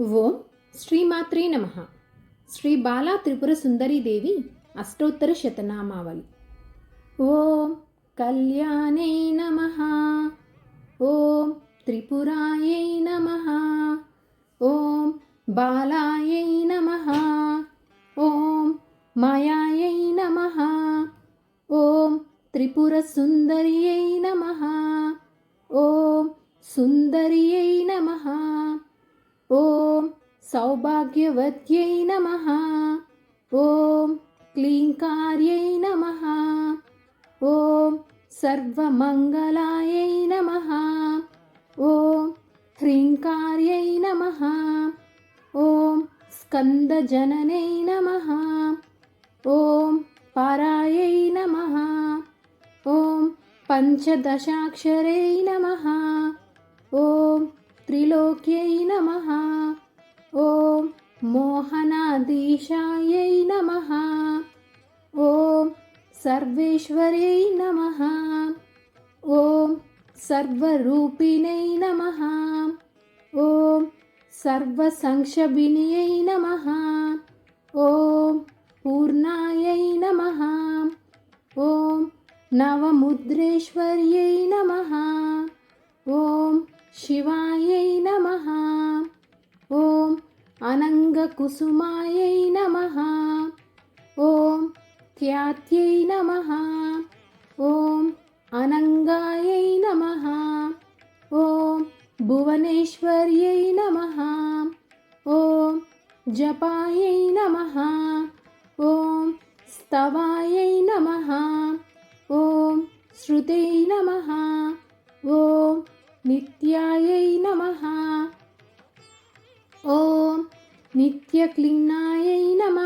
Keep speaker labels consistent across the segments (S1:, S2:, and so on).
S1: ఓం శ్రీమాత్రే నమ. శ్రీ బాలా త్రిపుర సుందరీదేవి అష్టోత్తర శతనామావళి. ఓం కళ్యాణే నమ. ఓం త్రిపురాయై నమ. ఓం బాలాయై నమ. ఓం మాయాయై నమ. ఓం త్రిపుర సుందరియై నమ. ఓం సుందరియై నమ. सौभाग्यवत्यै नमः ॐ क्लीङ्कार्यै नमः ॐ सर्वमङ्गलायै नमः ॐ ह्रीङ्कार्यै नमः ॐ स्कन्दजननै नमः ॐ पारायै नमः ॐ पञ्चदशाक्षरै नमः ॐ त्रिलोक्यै नमः ఓం మోహనాదీశాయై నమ. ఓం సర్వేశ్వరై నమ. ఓం సర్వరూపిణై నమ. ఓం సర్వసంక్షభిణ్యై నమ. ఓం పూర్ణాయై నమ. ఓం నవముద్రేశ్వర్యై నమ. ఓం శివాయై నమ. अनङ्गकुसुमायै नमः। ॐ ख्यात्यै नमः। ॐ अनङ्गायै नमः। ॐ भुवनेश्वर्यै नमः। ॐ जपायै नमः। ॐ स्तवायै नमः। ॐ श्रुतै नमः। ॐ नित्यायै नमः ఓం నిత్యక్లిన్నాయై నమ.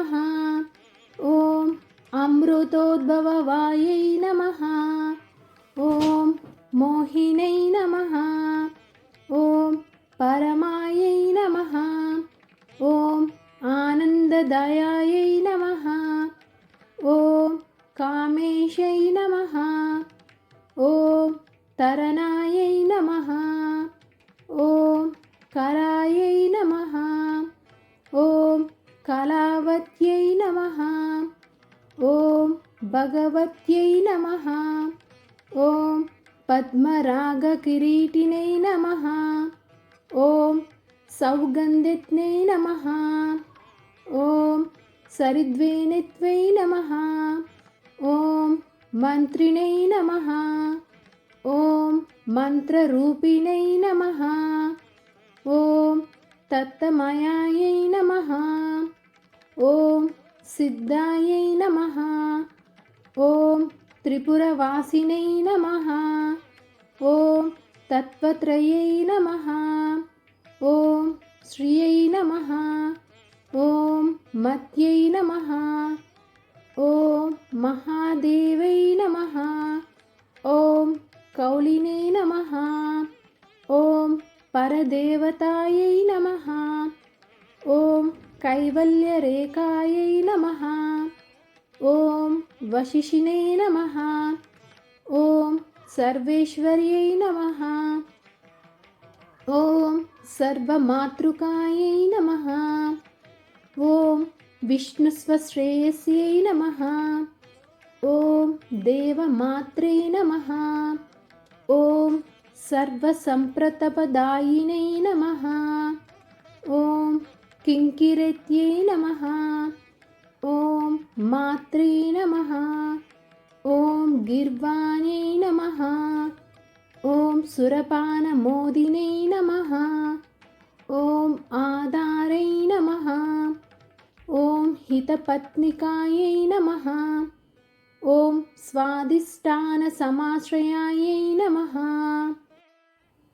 S1: ఓం అమృతోద్భవవాయై నమ. ఓం మోహినై నమ. ఓం పరమాయై నమ. ఓం ఆనందదయాయై నమ. ఓం కామేశై నమ. ఓం తరణాయై నమ. కళాయై నమ. ఓం కళావత్యై నమ. ఓం భగవత్యై నమ. ఓం పద్మరాగకిరీటినై నమ. ఓం సౌగంధిత్నై నమ. ఓం సరిద్వేనిత్వై నమ. ఓం మంత్రిణై నమ. ఓం మంత్రరూపిణై నమ. ఓం తత్తమయాయై నమ. ఓం సిద్ధాయై నమ. ఓం త్రిపురవాసినై నమ. ఓం తత్వత్రయై నమ. ఓం శ్రియై నమ. ఓం మత్యై నమ. ఓం మహాదేవై నమ. ఓం కౌలినే నమ. పరదేవతాయై నమ. ఓం కైవల్యరేఖాయై నమ. ఓం వశిషిణే నమ. ఓం సర్వేశ్వర్యై నమ. ఓం సర్వమాతృకాయై నమ. ఓం విష్ణుస్వశ్రేయస్యై నమ. ఓం దేవమాత్రే నమ. ఓం नमः ॐ सर्वसम्प्रतपदायिनै नमः ॐ किङ्किरेत्यै नमः ॐ मात्रे नमः ॐ गिर्वाण्यै नमः ॐ सुरपानमोदिनै नमः ॐ आधारै नमः ॐ हितपत्निकायै नमः ॐ स्वादिष्टानसमाश्रयायै नमः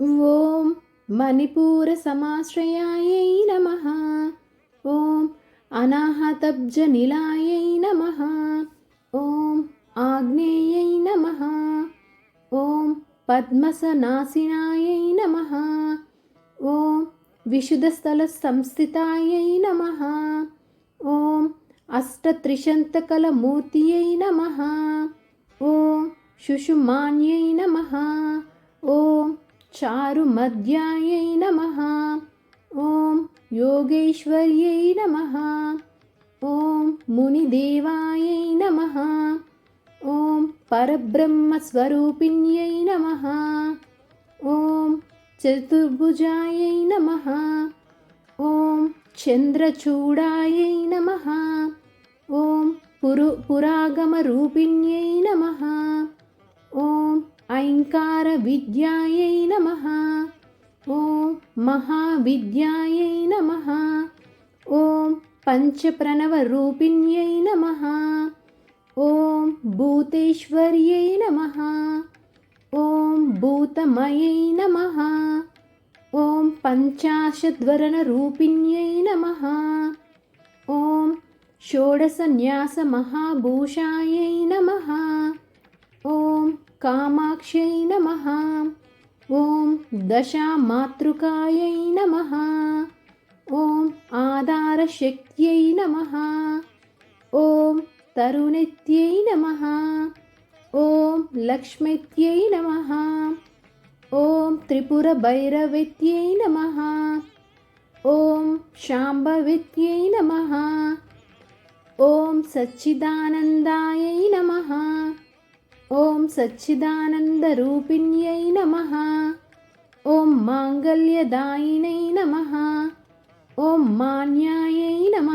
S1: ఓం మణిపూరసమాశ్రయాయై నమ. ఓం అనాహతబ్జనిలాయై నమ. ఓం ఆగ్నేయై నమ. ఓం పద్మసనాశినాయై నమ. ఓం విశుధస్థల సంస్థితాయై నమ. ఓం అష్టత్రిశంతకలమూర్తియై నమ. ఓం శుషుమాన్యై నమ. ఓం చారుమధ్యాయై నమ ఓం యోగేశ్వర్యై నమ ఓం మునిదేవాయై నమ ఓం పరబ్రహ్మస్వరూపిణ్యై నమ ఓం చతుర్భుజాయై నమ ఓం చంద్రచూడాయై నమ ఓం పురు పురాగమరూపిణ్యై నమ ఓం ఐంకార విద్యాయై నమ. ఓం మహావిద్యాయై నమ. ఓం పంచప్రణవరూపిణ్యై నమ. ఓం భూతేశ్వర్యై నమ. ఓం భూతమయై నమ. ఓం పంచాశద్వరణరూపిణ్యై నమ. ఓం షోడసన్యాసమహాభూషాయై నమ. ఓం కామాక్షై నమ. ఓం దశామాతృకాయై నమ. ఓం ఆధారశక్త్యై నమ. ఓం తరుణిత్యై నమ. ఓం లక్ష్మిత్యై నమ. ఓం త్రిపురభైరవిత్యై నమ. ఓం శాంభవిత్యై నమ. ఓం సచ్చిదానందాయ సచ్చిదానందరూపిణ్యై నమ ఓం మాంగళ్యదాయినై నమ ఓం మాన్యాయై నమ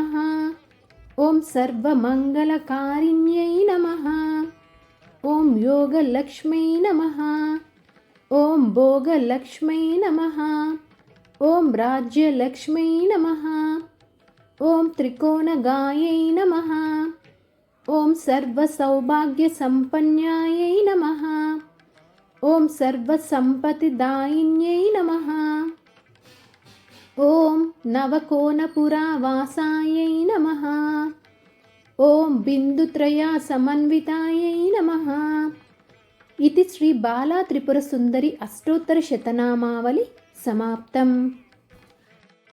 S1: ఓం సర్వమంగళకారిణ్యై నమ ఓం యోగలక్ష్మై నమ ఓం భోగలక్ష్మై నమ ఓం రాజ్యలక్ష్మై నమ ఓం త్రికోణగాయై నమ ఓం సర్వ సౌభాగ్య సంపన్యాయై నమ. ఓం సర్వ సంపతి దాయిన్యై నమ. ఓం నవకోణపురావాసాయై నమ. ఓం బిందుత్రయ సమన్వితాయై నమ. ఇది శ్రీ బాలా త్రిపుర సుందరి అష్టోత్తర శతనామావళి సమాప్తం.